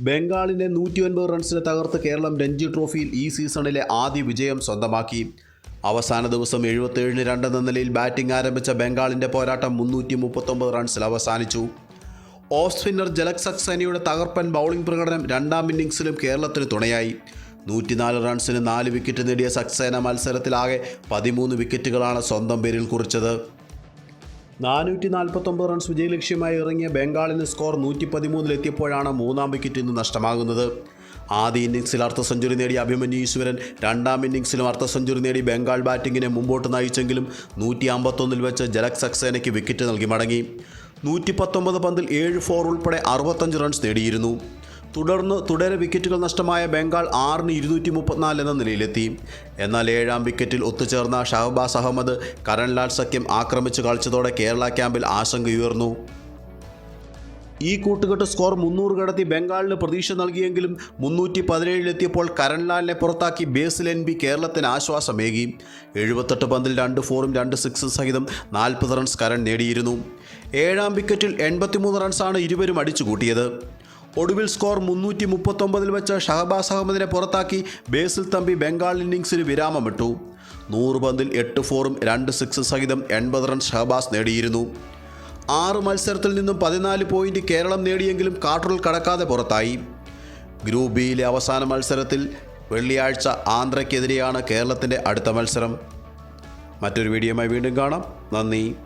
ബംഗാളിനെ നൂറ്റി ഒൻപത് റൺസിന് തകർത്ത് കേരളം രഞ്ജി ട്രോഫിയിൽ ഈ സീസണിലെ ആദ്യ വിജയം സ്വന്തമാക്കി. അവസാന ദിവസം എഴുപത്തേഴിന് രണ്ടെന്ന നിലയിൽ ബാറ്റിംഗ് ആരംഭിച്ച ബംഗാളിന്റെ പോരാട്ടം മുന്നൂറ്റി മുപ്പത്തൊമ്പത് റൺസിൽ അവസാനിച്ചു. ഓഫ് സ്പിന്നർ ജലക് സക്സേനയുടെ തകർപ്പൻ ബൗളിംഗ് പ്രകടനം രണ്ടാം ഇന്നിംഗ്സിലും കേരളത്തിന് തുണയായി. നൂറ്റിനാല് റൺസിന് നാല് വിക്കറ്റ് നേടിയ സക്സേന മത്സരത്തിലാകെ പതിമൂന്ന് വിക്കറ്റുകളാണ് സ്വന്തം പേരിൽ കുറിച്ചത്. നാനൂറ്റി നാൽപ്പത്തൊമ്പത് റൺസ് വിജയലക്ഷ്യമായി ഇറങ്ങിയ ബംഗാളിന് സ്കോർ നൂറ്റി പതിമൂന്നിലെത്തിയപ്പോഴാണ് മൂന്നാം വിക്കറ്റ് ഇന്ന് നഷ്ടമാകുന്നത്. ആദ്യ ഇന്നിംഗ്സിൽ അർദ്ധ സെഞ്ചുറി നേടിയ അഭിമന്യു ഈശ്വരൻ രണ്ടാം ഇന്നിംഗ്സിലും അർദ്ധ സെഞ്ചുറി നേടി ബംഗാൾ ബാറ്റിങ്ങിനെ മുമ്പോട്ട് നയിച്ചെങ്കിലും നൂറ്റി അമ്പത്തൊന്നിൽ വെച്ച് ജലക് സക്സേനയ്ക്ക് വിക്കറ്റ് നൽകി മടങ്ങി. നൂറ്റി പത്തൊമ്പത് പന്തിൽ ഏഴ് ഫോർ ഉൾപ്പെടെ അറുപത്തഞ്ച് റൺസ് നേടിയിരുന്നു. തുടർന്ന് തുടരെ വിക്കറ്റുകൾ നഷ്ടമായ ബംഗാൾ ആറിന് ഇരുന്നൂറ്റി മുപ്പത്തിനാല് എന്ന നിലയിലെത്തി. എന്നാൽ ഏഴാം വിക്കറ്റിൽ ഒത്തുചേർന്ന ഷഹബാസ് അഹമ്മദ് കരൺലാൽ സഖ്യം ആക്രമിച്ച് കളിച്ചതോടെ കേരള ക്യാമ്പിൽ ആശങ്കയുയർന്നു ഈ കൂട്ടുകെട്ട് സ്കോർ മുന്നൂറ് കടത്തി ബംഗാളിന് പ്രതീക്ഷ നൽകിയെങ്കിലും മുന്നൂറ്റി പതിനേഴിലെത്തിയപ്പോൾ കരൺലാലിനെ പുറത്താക്കി ബേസിൽ എൻ ബി കേരളത്തിന് ആശ്വാസമേകി. എഴുപത്തെട്ട് പന്തിൽ രണ്ട് ഫോറും രണ്ട് സിക്സും സഹിതം നാൽപ്പത് റൺസ് കരൺ നേടിയിരുന്നു. ഏഴാം വിക്കറ്റിൽ എൺപത്തിമൂന്ന് റൺസാണ് ഇരുവരും അടിച്ചുകൂട്ടിയത്. ഒടുവിൽ സ്കോർ മുന്നൂറ്റി മുപ്പത്തൊമ്പതിൽ വെച്ച് ഷഹബാസ് അഹമ്മദിനെ പുറത്താക്കി ബേസിൽ തമ്പി ബംഗാൾ ഇന്നിംഗ്സിന് വിരാമമിട്ടു. നൂറ് പന്തിൽ എട്ട് ഫോറും രണ്ട് സിക്സ് സഹിതം എൺപത് റൺ ഷഹബാസ് നേടിയിരുന്നു. ആറ് മത്സരത്തിൽ നിന്നും പതിനാല് പോയിന്റ് കേരളം നേടിയെങ്കിലും കാട്ടുകൾ കടക്കാതെ പുറത്തായി. ഗ്രൂപ്പ് ബിയിലെ അവസാന മത്സരത്തിൽ വെള്ളിയാഴ്ച ആന്ധ്രയ്ക്കെതിരെയാണ് കേരളത്തിന്റെ അടുത്ത മത്സരം. മറ്റൊരു വീഡിയോയുമായി വീണ്ടും കാണാം. നന്ദി.